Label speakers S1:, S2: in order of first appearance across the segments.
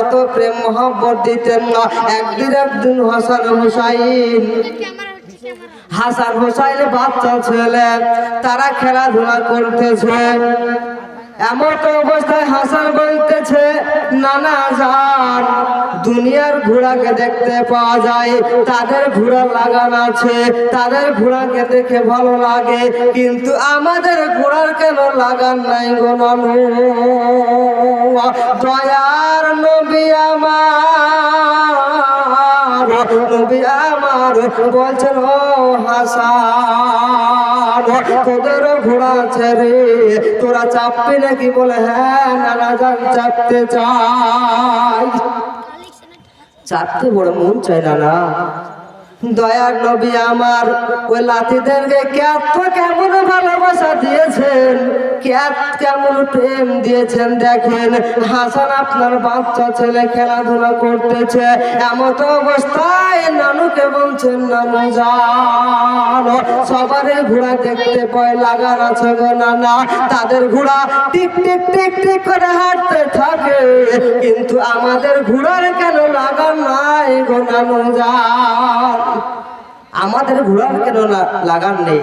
S1: এত প্রেম মহব্বত দিতেন না। একদিন একদিন হাসান হুসাইন হাসান হুসাইন বাচ্চা ছেলে, তারা খেলাধুলা করতেছে। এমন তো অবস্থায় হাসান বলতেছে, নানা যান দুনিয়ার ঘোড়াকে দেখতে পাওয়া যায়। তাদের ঘোড়া লাগানো আছে, তাদের ঘোড়াকে দেখে ভালো লাগে। কিন্তু আমাদের ঘোড়ার কেন লাগান নাই গো নানু? দয়ার নবী আমার নবী আমার বলছেন হাসান, তোদের ঘোড়া রে। তোরা চাপতে নাকি বলে হ্যাঁ নানা যান চাপতে চাই চাপতে বড় মন চায় না দয়ার নবী আমার, ওই লাতিদেরকে কেত কেমন ভালোবাসা দিয়েছেন কেত কেমন প্রেম দিয়েছেন দেখেন, হাসান আপনার বাচ্চা ছেলে খেলাধুলা করতেছে এমন তো অবস্থায় নানুকে বলছেন, নানু যান সবারই ঘোড়া দেখতে পায় লাগান আছে গো নানা, তাদের ঘোড়া টিক টিক টিক টিক করে হাঁটতে থাকে, কিন্তু আমাদের ঘোড়ার কেন লাগান নাই গো নানু যান? আমাদের ঘোড়ার কেন লাগান নেই?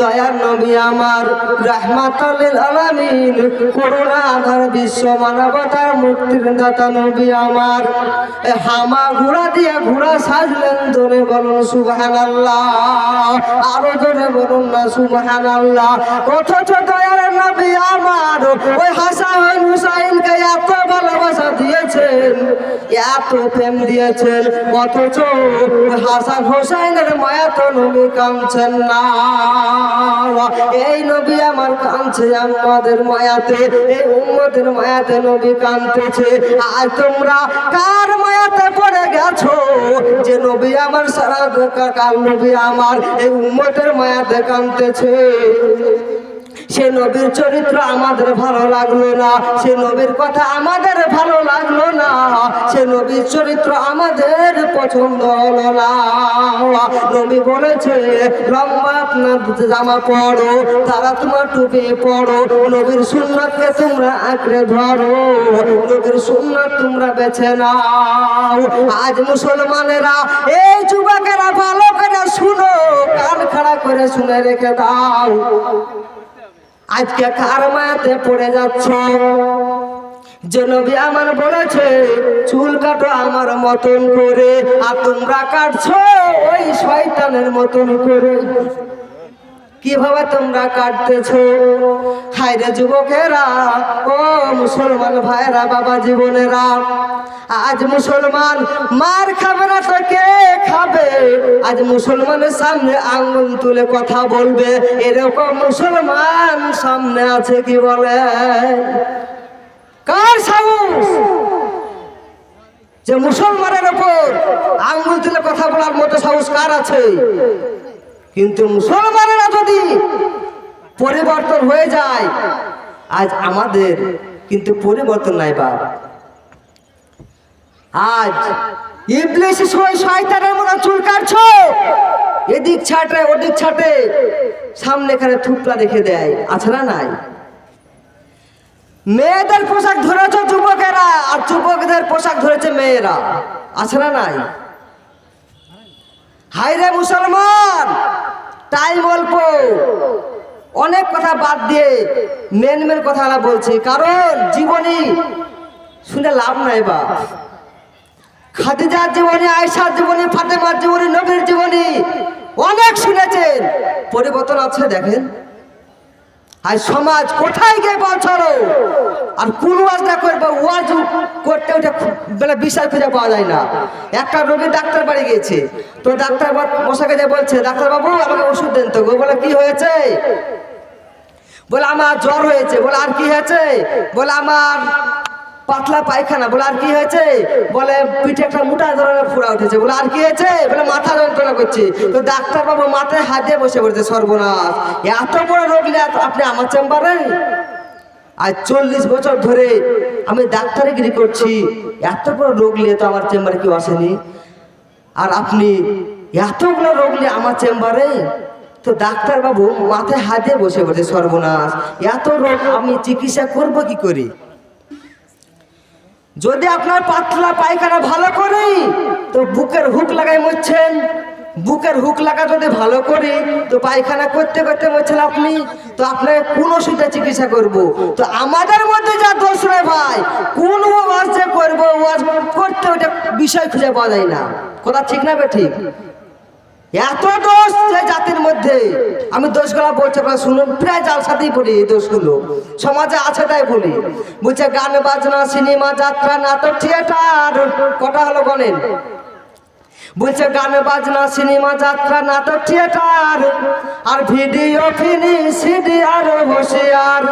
S1: দয়ার নবী আমার রহমাতাল আলামিন, করুণা আধার বিশ্ব মানবতার মুক্তির দাতা নবী আমার। হামা ঘোড়া দিয়ে ঘোড়া সাজলেন জোরে বলুন সুবহান আল্লাহ আরও জোরে বলুন না সুবহান আল্লাহ অথচ দয়ার নবী আমার, ওই হাসান হুসাইনকে এত ভালোবাসা দিয়েছেন, এত প্রেম দিয়েছেন, অথচ হাসান হোসাইনের মায়া তো নবী কাঁদছেন না। এই নবী আমার কাঁদছে আমাদের মায়াতে, এই উম্মতের মায়াতে নবী কাঁদতেছে। আর তোমরা কার মায়াতে পড়ে গেছো? যে নবী আমার সারা কাল নবী আমার এই উম্মতের মায়াতে কাঁদতেছে? সে নবীর চরিত্র আমাদের ভালো লাগল না, সে নবীর কথা আমাদের ভালো লাগল না, সে নবীর চরিত্র আমাদের পছন্দ হলো না। নবী বলেছে, লম্বা আপনার জামা পড়ো তারা তোমার টুপি পড়ো নবীর সুন্নতকে তোমরা আঁকড়ে ধরো, নবীর সুন্নত তোমরা বেছে নাও। আজ মুসলমানেরা, এই যুবকেরা ভালো করে শুনো, কান খাড়া করে শুনে রেখে দাও। আজকে কার মায়াতে পড়ে যাচ্ছ। যে নবী আমার বলেছে, চুল কাটো আমার মতন করে, আর তোমরা কাটছো ওই শয়তানের মতন করে। কীভাবে তোমরা কাটতেছো? হায়রে যুবকেরা, ও মুসলমান ভাইরা বাবা জীবনেরা, আজ মুসলমান মার খাবে না তো কে খাবে? আজ মুসলমানের সামনে আঙ্গুল তুলে কথা বলবে, এরকম মুসলমান সামনে আছে কি বলে? কার সাহস? যে মুসলমানের ওপর আঙ্গুল তুলে কথা বলার মতো সাহস কার আছে? কিন্তু মুসলমানেরা যদি পরিবর্তন হয়ে যায়, আজ আমাদের কিন্তু পরিবর্তন নাই বাপ। আজ মতো চুল এদিক ওদিক সামনে এখানে রেখে দেয়, আছে না নাই? মেয়েদের পোশাক ধরেছ যুবকেরা, আর যুবকদের পোশাক ধরেছে মেয়েরা, আছে না নাই? মুসলমান! টাইম বলব, অনেক কথা বাদ দিয়ে মেন মেন কথা আমরা বলছি। কারণ জীবনী শুনে লাভ নাই বা খাদিজার জীবনী আয়সার জীবনী, ফাতেমার জীবনী, নবীর জীবনী অনেক শুনেছেন। পরিবর্তন আছে দেখেন। আর সমাজ কোথায় গিয়ে পৌঁছালো? আর কোন ওয়াজটা করবে, ওয়াজ করতে ওটা বেলা বিষয় খুঁজে পাওয়া যায় না। একটা রোগী ডাক্তার বাড়ি গিয়েছে। তো ডাক্তার বসাকে যে বলছে ডাক্তার বাবু আমাকে ওষুধ দেন তো বলে, কি হয়েছে? বলে, আমার জ্বর হয়েছে। বলে, আর কি হয়েছে? বলে, আমার পাতলা পায়খানা, বলে, আর কি হয়েছে? বলে, পিঠে একটা মোটা ধরনের ফুড়া উঠেছে। বলে, আর কি হয়েছে? বলে, মাথা যন্ত্রণা করছে। তো ডাক্তার বাবু মাথায় হাত দিয়ে বসে পড়েছে, সর্বনাশ। এত বড় রোগ আপনি আমার চেম্বারে? আজ চল্লিশ বছর ধরে আমি ডাক্তারিগিরি করছি। এত বড় রোগ নিয়ে তো আমার চেম্বারে কেউ আসেনি। আর আপনি এতগুলো রোগ নিয়ে আমার চেম্বারে? তো ডাক্তারবাবু মাথায় হাত দিয়ে বসে বসে সর্বনাশ। এত রোগ আমি চিকিৎসা করব কি করে? যদি আপনার পাতলা পায়খানা ভালো করে, তো বুকের হুক লাগাই মরছেন বুকের হুক লাগা যদি ভালো করে, তো পায়খানা করতে করতে মরছেন আপনি, তো আপনাকে কোন ওষুধে চিকিৎসা করব? তো আমাদের মধ্যে যা দোষ রে ভাই, কোন ওয়াজ যে করব, ওয়াজ করতে ওটা বিষয় খুঁজে পাওয়া যায় না। কথা ঠিক না বে ঠিক? এত দোষ যে জাতির মধ্যে। আমি দোষগুলো বলছি, আপনারা শুনুন, প্রায় জালসাতেই পড়ি এই দোষগুলো। সমাজে আছে তাই বলি। বলছে গান, বাজনা, সিনেমা, যাত্রা, নাটক, থিয়েটার, কটা হলো গণেন বলছে গান, বাজনা, সিনেমা, যাত্রা, নাটক, থিয়েটার, আর ভিডিও, ফিনি, সিডি, আর হুঁশিয়ার।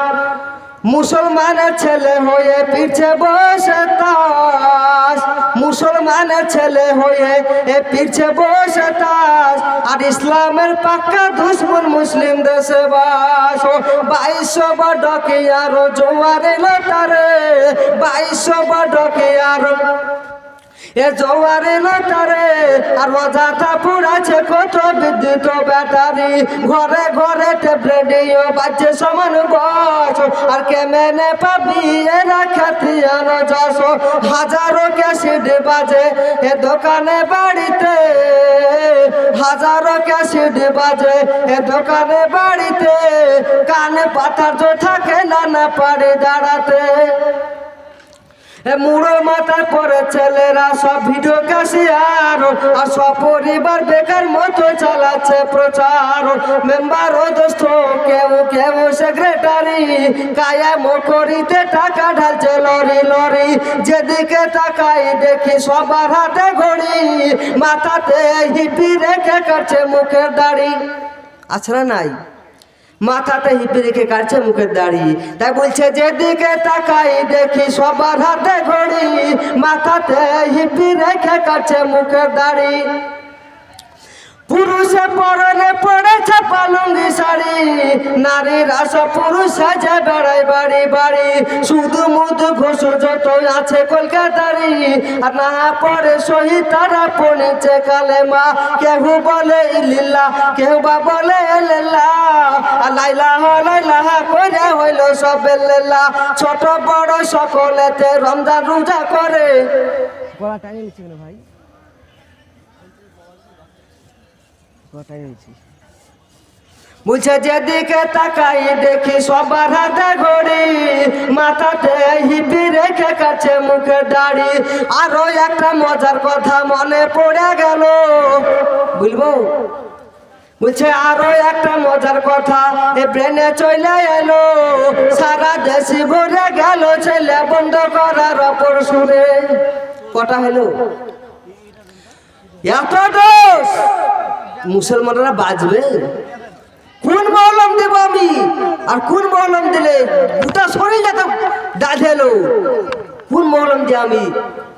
S1: মুসলমানের ছেলে হয়ে পিছে বসে তাস। মুসলমান ছেলে হয়ে এ পিছে বসে তাস। আর ইসলামের পাক্কা দুশ্মন মুসলিম দেশে বাস। বাইশো বডকে আরও জোয়ারে লটারে বাইশো বডকে আরও এ জোয়ারে লটারে আর অজাতা পুরাছে কত বিদ্যুৎ ব্যাটারি। ঘরে ঘরে টেবলেডিও বাজছে সমান বস আর কেমেনে পাবি এরা খ্যাতিয়ানো যশ হাজারো ক্যাসিড বাজে এ দোকানে বাড়িতে। হাজারো ক্যাসিড বাজে এ দোকানে বাড়িতে। কানে পাতার জো থাকে না না পারে দাঁড়াতে। মুড়ো মাথার পরে ছেলেরা সব ভিডিও কাশিয়ার আর সব পরিবার বেকার মতো চালাচ্ছে প্রচার। মেম্বার ও দোস্ত, কেউ কেউ সেক্রেটারি কায়াম করিতে টাকা ঢালছে লরি লরি। যেদিকে তাকাই দেখি সবার হাতে ঘড়ি, মাথাতে হিপি রেখে কাটছে মুখের দাড়ি। আছে না নাই? মাথাতে হিপে রেখে কাটছে মুখের দাড়ি। তাই বলছে, যেদিকে তাকাই দেখি সবার হাতে ঘড়ি, মাথাতে হিপি রেখে কাটছে মুখের দাড়ি। পুরুষে পরনে পড়েছে পালঙ্গি শাড়ি। নারীরা সব পুরুষ সাজে বেড়ায় বাড়ি বাড়ি। শুধু মুধু ঘোষ যত আছে কলকাতারি। আর না পরে সহি তারা পড়েছে কালেমা কেউ বলে ইলিল্লা কেউ বা বলে এলেল্লা আর লাইলা লাইলা করে হইল সব এলেল্লা ছোট বড় সকলেতে রমজান রোজা করে। নিচ্ছে কেন ভাই বলছে যেদিকে তাকাই দেখি সবার হাতে ঘড়ি, মাথাতে হিপি রেখে কাছে মুখে দাড়ি। আরও একটা মজার কথা মনে পড়ে গেল। বুঝব বলছে আরও একটা মজার কথা এ ব্রেনে চলে এলো। সারা দেশি ভরে গেল ছেলে বন্ধ করার অপর সুরে কটা হলো? এত দোষ! মুসলমানরা বাঁচবে? কোন মহলম দেব আমি? আর কোন মহলম দিলে গোটা শরীর এত দাঁধেলো কোন মহলম দিয়ে আমি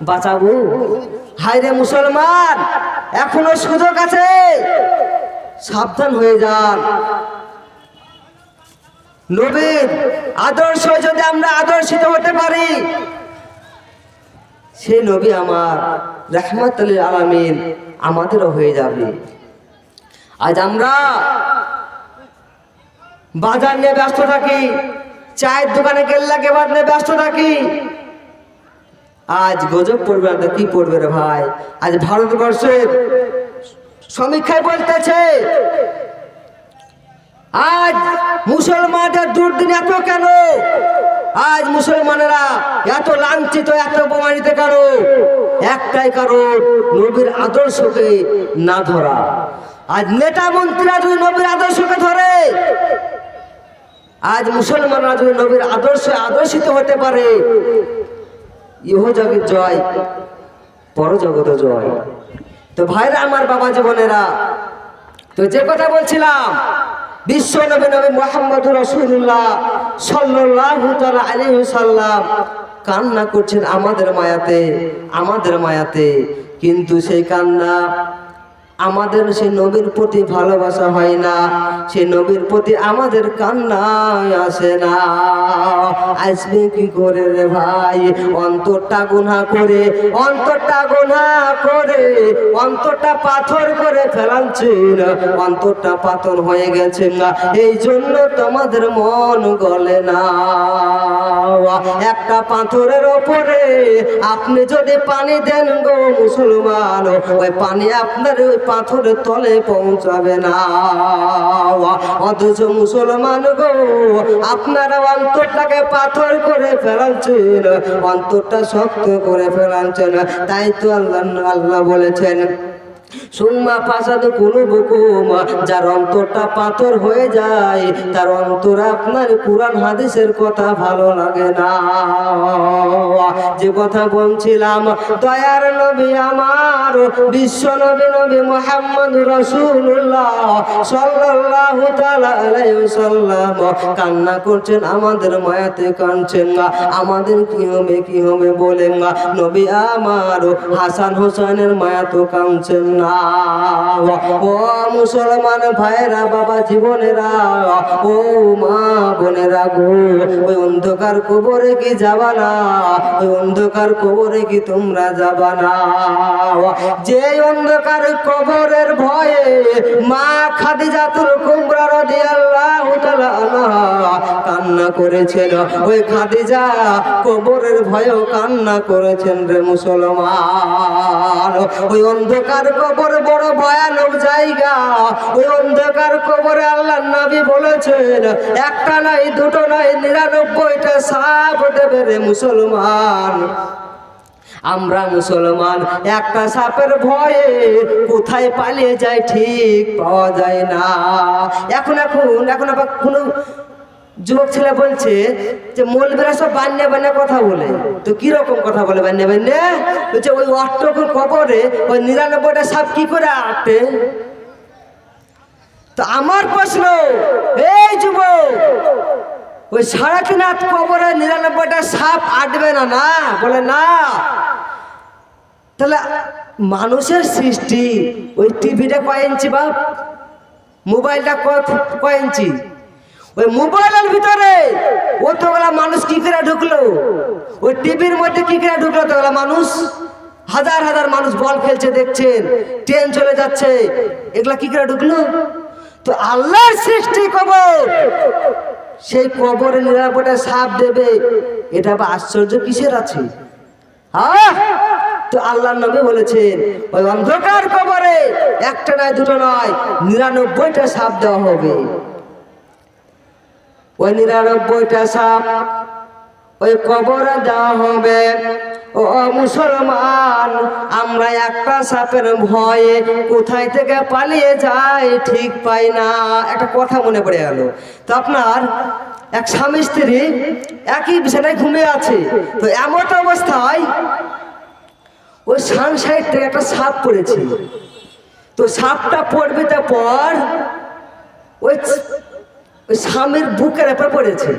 S1: বাঁচাবো? হায়রে মুসলমান, এখনও সুযোগ আছে। সাবধান হয়ে যান। নবীর আদর্শ যদি আমরা আদর্শিত হতে পারি সে নবী আমার রহমতুল আলমিন আমাদেরও হয়ে যাবে। আজ আমরা বাজার নিয়ে ব্যস্ত থাকি, চায়ের দোকানে গেল্লা কেবার নিয়ে ব্যস্ত থাকি। আজ গজব পড়বে তো কি পড়বে রে ভাই? আজ ভারতবর্ষের সমীক্ষায় বলতেছে, আজ মুসলমানদের দুর্দিন এত কেন? আজ মুসলমানেরা এত লাঞ্ছিত, এত অপমানিত কেন? একটাই কারণ, নবীর আদর্শকে না ধরা। আজ নেতা মন্ত্রীরা যদি নবীর আদর্শকে ধরে, আজ মুসলমানরা যদি নবীর আদর্শে আদর্শিত হতে পারে, ইহ জগৎ জয় পরজগত জয়। তো ভাইরা আমার বাবা জীবনেরা, তো যে কথা বলছিলাম, বিশ্ব নবী নবী মোহাম্মদ রসুল্লাহ সাল্লাহ আলী সাল্লাম কান্না করছেন আমাদের মায়াতে আমাদের মায়াতে। কিন্তু সেই কান্না আমাদের সে নবীর প্রতি ভালোবাসা হয় না, সে নবীর প্রতি আমাদের কান্নায় আসে না। আসবে কি করে রে ভাই? অন্তরটা গুনা করে, অন্তরটা গুনা করে, অন্তরটা পাথর করে ফেলাচ্ছেন অন্তরটা পাথর হয়ে গেছে না, এই জন্য তোমাদের মন গলে না। একটা পাথরের ওপরে আপনি যদি পানি দেন গো মুসলমান, ওই পানি আপনার ওই পাথরের তলে পৌঁছাবে না। অথচ মুসলমান গো, আপনারা অন্তরটাকে পাথর করে ফেলাচ্ছেন, অন্তরটা শক্ত করে ফেলাচ্ছেন। তাই তো আল্লাহ আল্লাহ বলেছেন সুম্মা পাশাদ কোনো বুকুম, যার অন্তরটা পাথর হয়ে যায়, তার অন্তর আপনার কোরআন হাদিসের কথা ভালো লাগে না। যে কথা বলছিলাম, দয়ার নবী আমার, বিশ্ব নবী নবী মোহাম্মদ রসুল্লাহ সাল্লাল্লাহু তাআলা আলাইহি ওয়াসাল্লাম, কান্না করছেন, আমাদের মায়াতে কাঁদছেন না, আমাদের কি হবে কি হবে বলেন না। নবী আমার, হাসান হোসেনের মায়া তো কাঁদছেন না ও মুসলমান ভাইরা বাবা জীবনেরা, ও মা বোনেরা গো, ওই অন্ধকার কবরে কি যাবা না? ওই অন্ধকার কবরে কি তোমরা যাবা না? যে অন্ধকার কবরের ভয়ে মা খাদিজাতুল কুবরা রাদিয়াল্লাহু তাআলা কান্না করেছিল। ওই খাদিজা কবরের ভয়েও কান্না করেছেন রে মুসলমান। ওই অন্ধকার কবর বড় ভয়ানক জায়গা। ওই অন্ধকার কবরে আল্লাহ নবী বলেছেন, একটা নাই, দুটো নাই, নিরানব্বইটা সাপ দেবে রে মুসলমান। আমরা মুসলমান, একটা সাপের ভয়ে কোথায় পালিয়ে যায় ঠিক পাওয়া যায় না। এখন এখন এখন আবার কোনো যুবক ছেলে বলছে যে মলবিরা সব বান্যা বান্যা কথা বলে। তো কীরকম কথা বলে বান্যা বান্যা? বলছে, ওই অষ্টকুর কবরে ওই নিরানব্বইটা সাপ কি করে আটে? তো আমার প্রশ্ন, এই যুবক, ওই সারাকিনাথ কবরে নিরানব্বইটা সাপ আটবে না না? বলে, না। তাহলে মানুষের সৃষ্টি, ওই টিভিটা কয় ইঞ্চি বাপ? মোবাইলটা কয় কয় ইঞ্চি? ওই মোবাইলের ভিতরে ও অতগুলা মানুষ কি করে ঢুকলো? ওই টিভির মধ্যে কি করে ঢুকলো অতগুলা মানুষ? হাজার হাজার মানুষ বল খেলছে, দেখছেন, ট্রেন চলে যাচ্ছে, এগুলা কি করে ঢুকলো? তো আল্লাহর সৃষ্টি কবর, সেই কবরে নিরাপদে সাপ দেবে, এটা বা আশ্চর্য কিসের আছে? হ্যাঁ তো আল্লাহ নবী বলেছেন, ওই অন্ধকার কবরে একটা নয়, দুটো নয়, নিরানব্বইটা সাপ দেওয়া হবে। ওই নিরানব্বইটা সাপ। ওই কবরে দেওয়া হবে। ও মুসলমান, আমরা একটা সাপের ভয়ে কোথায় থেকে পালিয়ে যাই ঠিক পাই না। একটা কথা মনে পড়ে গেল। তো আপনার এক স্বামী স্ত্রী একই বিছানায় ঘুমিয়ে আছে। তো এমন অবস্থায় ওই সান সাইড থেকে একটা সাপ পড়েছে। তো সাপটা পড়বে তার পর ওই ওই স্বামীর বুকের উপর পড়েছে।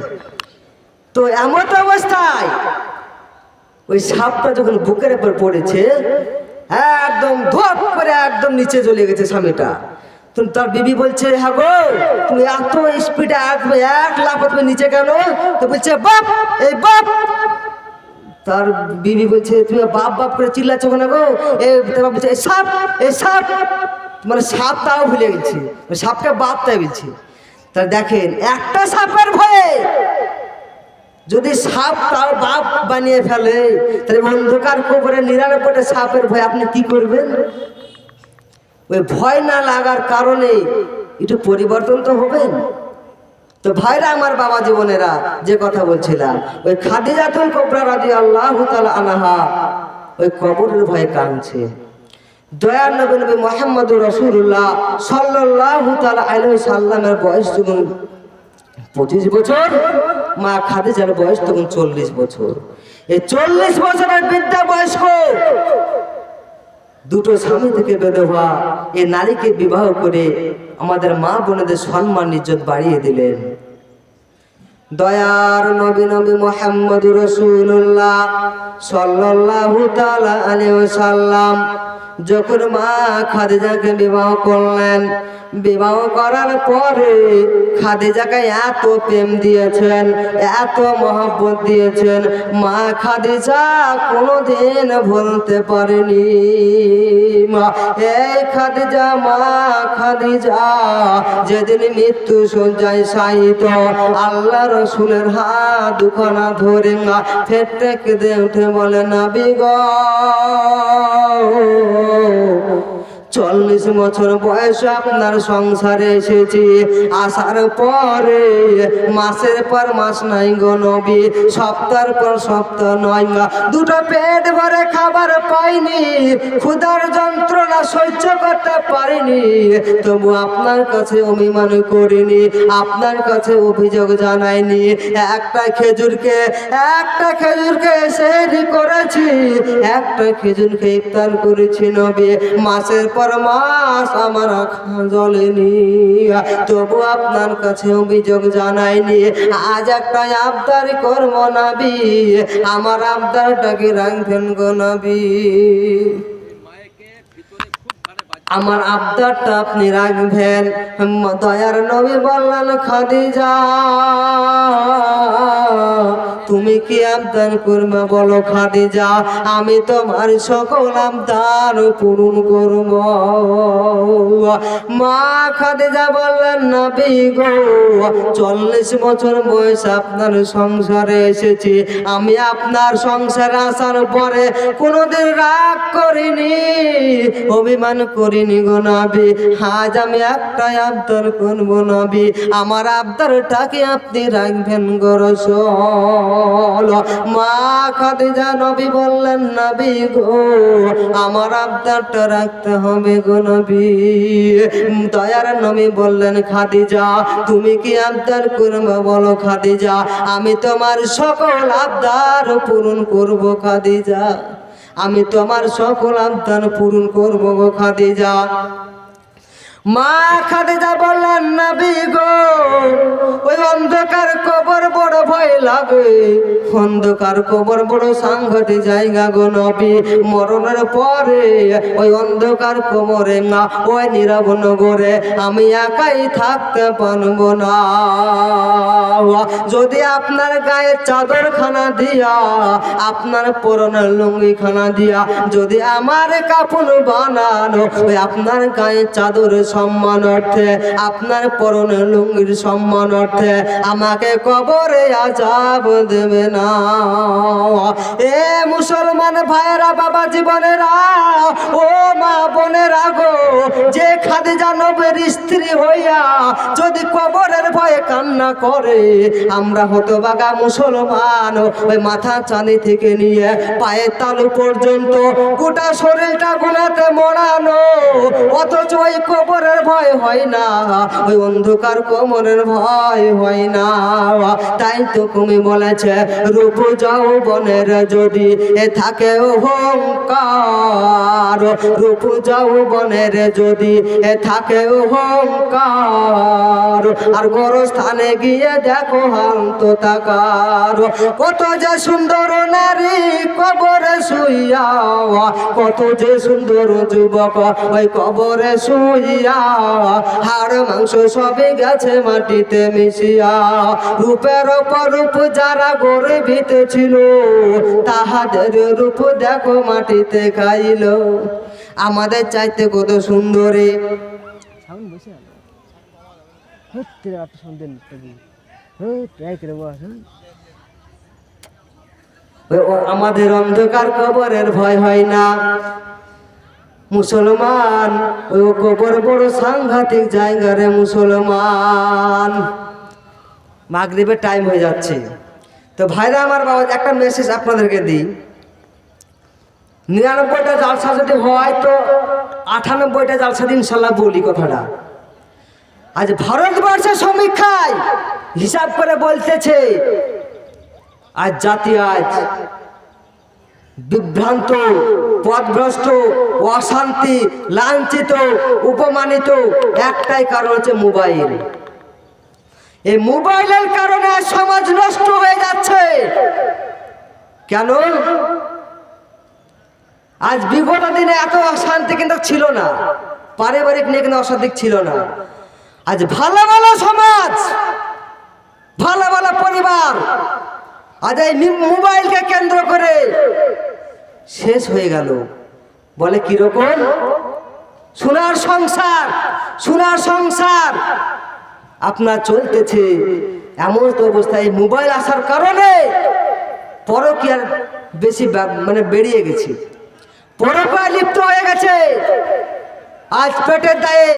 S1: তো এমন অবস্থায়, ওই সাপটা যখন বুকের উপর পড়েছে, একদম ধপ করে একদম নিচে চলে গেছে স্বামীটা। তুমি তার বিবি বলছে হ্যাঁ গো, তুমি এত স্পিডে আসবে, এক লাফ তুমি নিচে কেন? তো বলছে, বাপ, এই বাপ। তার বিবি বলছে, তুমি বাপ বাপ করে চিল্লাচ্ছ কেন গো? এ বলছে, এই সাপ এই সাপ। মানে সাপ তাও ভুলে গেছি। সাপকে বাপ তাই বলছে। তা দেখেন, একটা সাপের ভয়ে যদি সাপ তাও বাপ বানিয়ে ফেলে, তাহলে অন্ধকার কবরে নিরানব্বইটা সাপের ভয় আপনি কি করবেন? ওই ভয় না লাগার কারণে একটু পরিবর্তন তো হবেন। তো ভাইরা আমার বাবা জীবনেরা, যে কথা বলছিলাম, ওই খাদিজাতুল কোবরা রাজি আল্লাহ আনাহা ওই কবরের ভয়ে কাঁদছে। দয়ার নবী নবী মোহাম্মদ রসুল্লাহ সাল্লাহ তালা আলহ সাল্লামের বয়স যখন পঁচিশ বছর, মা খাদিজার বয়স তখন চল্লিশ বছর। এই চল্লিশ বছরের বৃদ্ধা বয়স্ক, দুটো স্বামী থেকে বেদবা এই নারীকে বিবাহ করে আমাদের মা বোনেদের সম্মান, ইজ্জত বাড়িয়ে দিলেন। দয়ার নবী নবী মোহাম্মদ রসুল্লাহ সাল্লাল্লাহু তাআলা আলাইহি ওয়াসাল্লাম যখন মা খাদিজাকে বিবাহ করলেন বিবাহ করার পরে খাদিজাকে এত প্রেম দিয়েছেন, এত মহব্বত দিয়েছেন, মা খাদিজা কোনোদিন ভুলতে পারেনি। মা, এই খাদিজা, মা খাদিজা, যেদিন মৃত্যু সজ্জায় সাহিত আল্লাহ রসুলের হাত দুখানা ধরে মা ফেটে কেঁদে উঠে বলে না বিগ চল্লিশ বছর বয়সে আপনার সংসারে এসেছি। আসার পরে মাসের পর মাস নাই গো নবী সপ্তাহ পর সপ্তাহ নয় দুটো পেট ভরে খাবার পাইনি, ক্ষুধার যন্ত্রণা সহ্য করতে পারিনি। তবু আপনার কাছে অভিমান করিনি, আপনার কাছে অভিযোগ জানাইনি। একটা খেজুরকে একটা খেজুরকে সেহরি করেছি, একটা খেজুরকে ইফতার করেছি নবী। মাসের পর মাস আমার আখা জ্বলেনি তবু আপনার কাছে অভিযোগ জানাইনি। আজ একটা আবদার করব নাবি আমার আবদারটাকে রাখবেন গো নবী আমার আবদারটা আপনি রাখবেন। দয়ার নবী বললেন, খাদিজা, তুমি কি আবদার করবে বলো খাদিজা? আমি তোমার সকল আবদার পূরণ করব। মা খাদিজা বললেন, নবী গো, চল্লিশ বছর বয়স আপনার সংসারে এসেছি। আমি আপনার সংসারে আসার পরে কোনোদিন রাগ করিনি, অভিমান করিনি আজ আমি একটাই আবদার করব নবী। আমার আবদারটাকে আপনি রাখবেন গো রসল। মা খাদিজা নবী বললেন, নবী গো, আমার আবদারটা রাখতে হবে গো নবী। দয়ার নবী বললেন, খাদিজা, তুমি কি আবদার করবে বলো খাদিজা। আমি তোমার সকল আবদার পূরণ করব খাদিজা। আমি তোমার সকল আবদান পূরণ করব গো খাদিজা। মা খাদিজা বললেন, নবী গো, ওই অন্ধকার কবর বড় ভয় লাগে। অন্ধকার কবর বড় সাংঘাতিক জায়গা গো নবী। মরণের পরে ওই অন্ধকার কবরে না ওই নীরব নগরে আমি একাই থাকতে পারব না। যদি আপনার গায়ে চাদর খানা দিয়া, আপনার পরনের লুঙ্গি খানা দিয়া, যদি আমার কাপড় বানানো, ওই আপনার গায়ে চাদর সম্মান অর্থে, আপনার পরনের লুঙ্গির সম্মান অর্থে আমাকে কবরে আজাব দেবে না। এ মুসলমান ভাইয়েরা, বাবা জীবনেরা, ও মা বোনেরা গো যে খাদিজা নবের স্ত্রী হইয়া যদি কবরের ভয়ে কান্না করে, আমরা হতবাগা মুসলমান। ওই মাথা চাঁদি থেকে নিয়ে পায়ের তালু পর্যন্ত গোটা শরীরটা গুনাতে মরানো। অথচ ওই কবরের ভয় হয় না, ওই অন্ধকার কোমরের ভয় হয় না। তাই তো তুমি বলেছে, রূপ যাও বনের যদি এ থাকে অহংকার। রূপ যাও বনের যদি এ থাকে অহংকার আর বড় স্থানে গিয়ে দেখো হান্ত তাকার কত যে সুন্দর নারী কবরে শুইয়া, কত যে সুন্দর যুবক ওই কবরে শুইয়া, হাড় মাংস সবে গেছে মাটিতে মিশিয়া। রূপের ওপর রূপ যারা গর্বিত ছিল, তাহাদের রূপ দেখো মাটিতে খাইল আমাদের চাইতে কত সুন্দরী।
S2: বসে এত সন্দেহ
S1: আমাদের অন্ধকার কবরের ভয় হয় না। মুসলমান ওই কবর বড় সাংঘাতিক জায়গা রে মুসলমান। মাগরিবের টাইম হয়ে যাচ্ছে। তো ভাইরা আমার বাবা, একটা মেসেজ আপনাদেরকে দিই। নিরানব্বইটা জালসা যদি হয় তো আটানব্বইটা জালসা দিন ইনশাল্লাহ বলি কথাটা। আজ ভারতবর্ষের সমীক্ষায় হিসাব করে বলতেছে, আজ জাতি আজ বিভ্রান্ত পথভ্রষ্ট অশান্তি, লাঞ্ছিত উপমানিত একটাই কারণ হচ্ছে মোবাইল। এই মোবাইলের কারণে সমাজ নষ্ট হয়ে যাচ্ছে। কেন? আজ বিগত দিনে এত অশান্তি কিন্তু ছিল না। পারিবারিক নিয়ে কিন্তু অশান্তি ছিল না। আজ ভালো ভালো সমাজ, ভালো ভালো পরিবার, আজ এই মোবাইলকে কেন্দ্র করে শেষ হয়ে গেল। বলে কীরকম সোনার সংসার সোনার সংসার। আপনার চলতেছে এমন তো অবস্থায় মোবাইল আসার কারণে পরকীয়ার বেশি মানে বেরিয়ে গেছে। পরকীয়া লিপ্ত হয়ে গেছে। আজ পেটের দায়ে